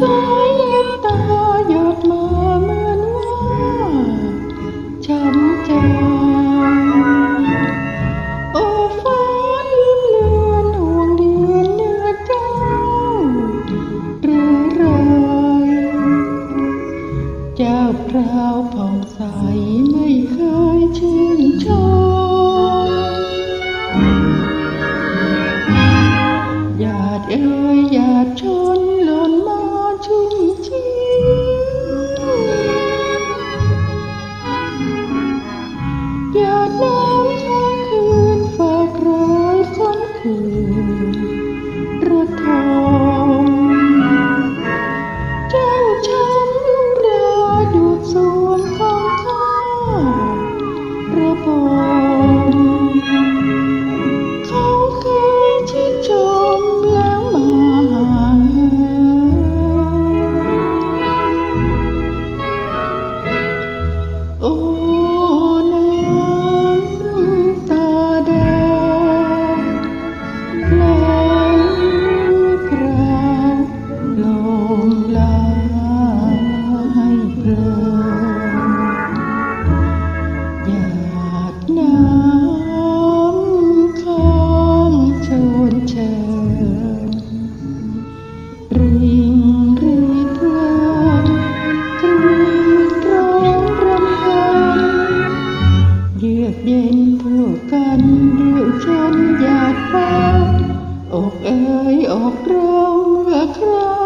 สายตาหยดมาเหมือนว่าช้ำใจโอ้ฟ้าลืมเลือนดวงเดือนเนื้อเจ้รือไเจ้าพาวผ่องใสไม่เคยชื่นชมหยาดเอ้ยหยาดชน เด่นพูดกันหรือฉันอยากฟังอกเอ่ยอกราองเมื่อครา